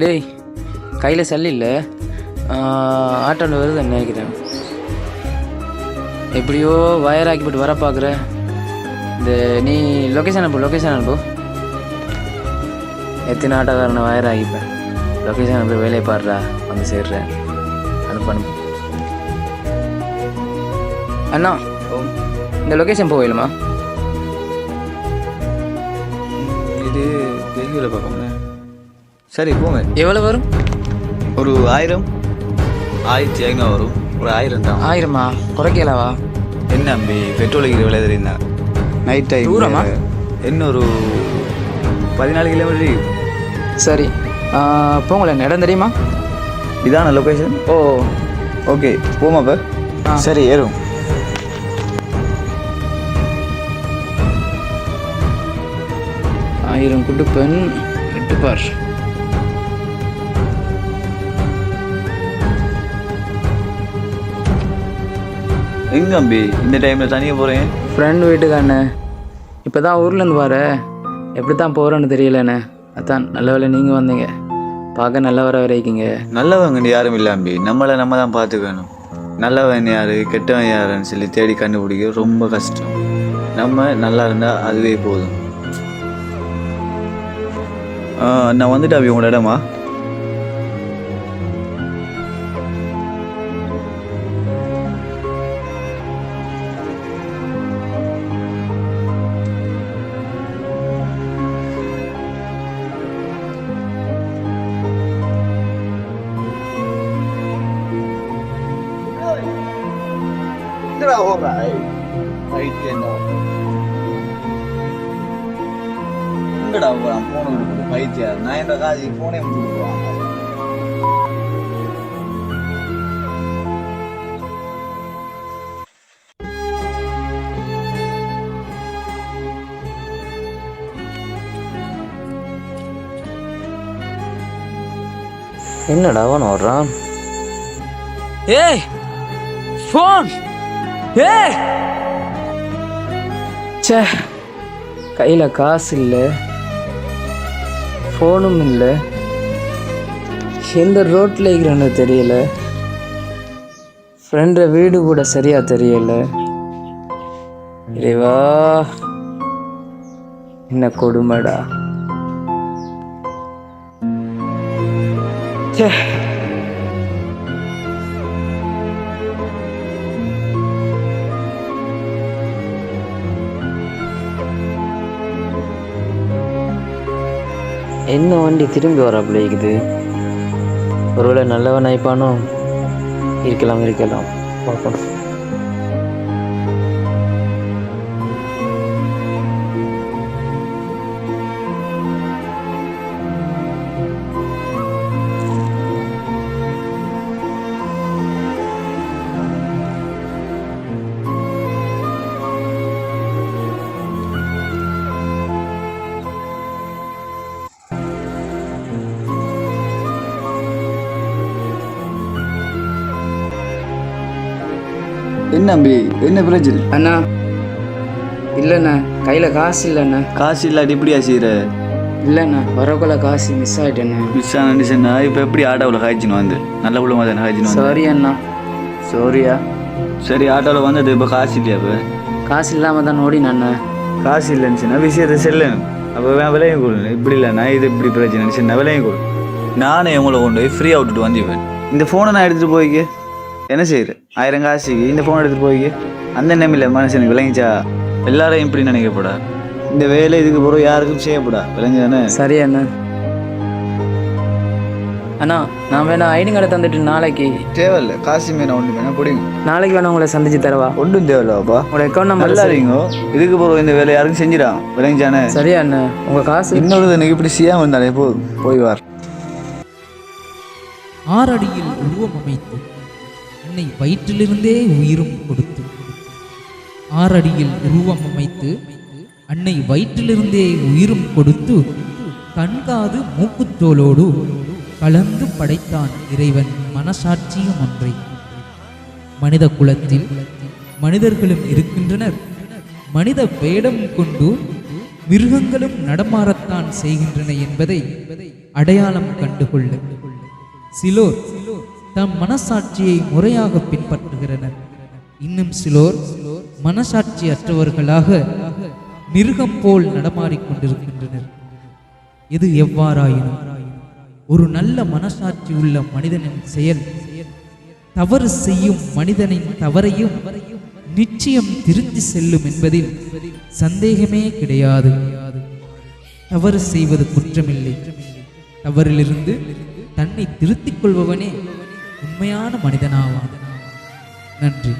டேய் கையில் சல்லி இல்லை. ஆட்டோவில் வருது நினைக்கிறேன். எப்படியோ வயர் ஆக்கிவிட்டு வர பார்க்குற இந்த நீ லொக்கேஷன் அனுப்பு லொக்கேஷன் அனுப்பு. எத்தனை ஆட்டோக்காரனை வயர் ஆகிப்பேன் லொக்கேஷன் அனுப்பி வேலையை பாடுறா வந்து சேர்றேன் அனுப்பு அனுப்பு. அண்ணா இந்த லொக்கேஷன் போகலுமா இது தெரியல பார்க்கணும் சரி போங்க. எவ்வளோ வரும்? ஒரு ஆயிரம். ஆயிரத்தி ஐநூறு வரும். ஒரு ஆயிரம் தான். ஆயிரமா? குறைக்கலவா? என்ன அம்பி பெட்ரோல் இருக்கிற விலை தெரியுதா? நைட் டைம் தூரமா? என்ன ஒரு பதினாலு கிலோமீட்டர் சரி. போங்களேன் இடம் தெரியுமா? இதான லொக்கேஷன் ஓ. ஓகே போமா இப்போ ஆ. சரி ஏறும். ஆயிரம் குடுப்பன். எட்டு எங்க அம்பி இந்த டைமில் தனியாக போகிறேன் ஃப்ரெண்ட் வீட்டுக்காண்ணே. இப்போ தான் ஊர்லேருந்து வர. எப்படி தான் போகிறேன்னு தெரியலண்ணே. அதான் நல்ல வேலை நீங்கள் வந்தீங்க. பார்க்க நல்ல வர வரைக்குங்க நல்லவங்க யாரும் இல்லை அம்பி நம்மளை நம்ம தான் பார்த்துக்கணும். நல்லவன் யாரு கெட்டவன் யாருன்னு சொல்லி தேடி கண்டுபிடிக்க ரொம்ப கஷ்டம். நம்ம நல்லா இருந்தால் அதுவே போதும். நான் வந்துட்டு அபி உங்களோட இடமா? எங்கடா போறான் போன கொடுக்குது பைத்தியார் நான் என்ற காதி போனே கொடுக்குறான் என்னடா அவன் வர்றான்? ஏய் ஃபோன்! ஏ ச்சே கையில் காசு இல்லை ஃபோனும் இல்லை. எந்த ரோட்டில் இருக்கிறேன்னு தெரியல. ஃப்ரெண்டு வீடு கூட சரியாக தெரியல. இறைவா என்ன கொடுமைடா. ச்சே. என்ன வண்டி திரும்பி வராப்புல இருக்குது? ஒருவேளை நல்லவன் ஆயிப்பானோ இருக்கலாம் இருக்கலாம். பார்க்கணும் என்ன அம்பி? என்ன பிரச்சனை அண்ணா இல்லைண்ணா கையில் காசு இல்லைண்ணா. காசு இல்லாட்டி இப்படியா செய்கிற இல்லைண்ணா வரக்குள்ள காசு மிஸ் ஆகிட்டேண்ணே மிஸ் ஆனிச்சுன்னா இப்போ எப்படி ஆட்டோவில் காய்ச்சின்னு வந்து நல்ல உள்ள மாதிரி காய்ச்சின்னு வந்து சாரி அண்ணா. சாரியா சரி ஆட்டோவில் வந்தது இப்போ காசு இல்லையா இப்போ? காசு இல்லாமல் தான் ஓடினண்ணா. காசு இல்லைன்னு விஷயத்தை செல்லணும். அப்போ விலையும் கொடு. இப்படி இல்லைண்ணா இது இப்படி பிரச்சனை சின்ன விலையும் கொடு. நானே உங்களை கொண்டு போய் ஃப்ரீயாக விட்டுட்டு வந்துடுவேன் இந்த ஃபோனை நான் எடுத்துகிட்டு போய்க்க. என்ன செய்யுற ஆயிரம் காசுக்கு இந்த ஃபோன் எடுத்துகிட்டு போய்க்க. அந்த நிலைமையில் மனுஷனுக்கு விளங்கிச்சா? எல்லாரையும் இப்படி நினைக்கப்படா? இந்த வேலை இதுக்கு பிறகு யாருக்கும் செய்யப்படா? விளங்குதானே? சரி அண்ணா. அண்ணா நான் வேணா ஐடி கார்டை தந்துட்டு நாளைக்கு தேவையில்ல. காசு மீன் ஒன்று வேணா பிடிங்க. நாளைக்கு வேணா உங்களை சந்திச்சு தரவா? ஒன்றும் தேவையில்லப்பா உங்களோட அக்கௌண்ட் நம்பர் நல்லா இருக்கீங்க இதுக்கு பிறகு இந்த வேலை யாருக்கும் செஞ்சிடான் விளங்கிச்சானே? சரியா அண்ணா. உங்கள் காசு இன்னொரு எனக்கு இப்படி செய்யாமல் இருந்தாலே போதும் போய் வார். ஆறடியில் உருவம் அமைத்து என்னை வயிற்றிலிருந்தே உயிரும் கொடுத்து ஆறடியில் உருவம் அமைத்து அன்னை வயிற்றிலிருந்தே உயிரும் கொடுத்து கண்காது மூக்குத்தோலோடு கலந்து படைத்தான் இறைவன் மனசாட்சியும் ஒன்றை. மனித குலத்தில் மனிதர்களும் இருக்கின்றனர். மனித வேடம் கொண்டு மிருகங்களும் நடமாறத்தான் செய்கின்றன என்பதை அடையாளம் கண்டுகொள்ள. சிலோர் தம் மனசாட்சியை முறையாக பின்பற்றுகிறனர். இன்னும் சிலோர் மனசாட்சி அற்றவர்களாக மிருகம் போல் நடமாடிக்கொண்டிருக்கின்றனர் இது எவ்வாறாயினும் ஒரு நல்ல மனசாட்சி உள்ள மனிதனின் செயல். தவறு செய்யும் மனிதனின் தவறையும் நிச்சயம் திருத்தி செல்லும் என்பதில் சந்தேகமே கிடையாது. தவறு செய்வது குற்றமில்லை. தவறிலிருந்து தன்னை திருத்திக் கொள்பவனே உண்மையான மனிதனாவான். நன்றி.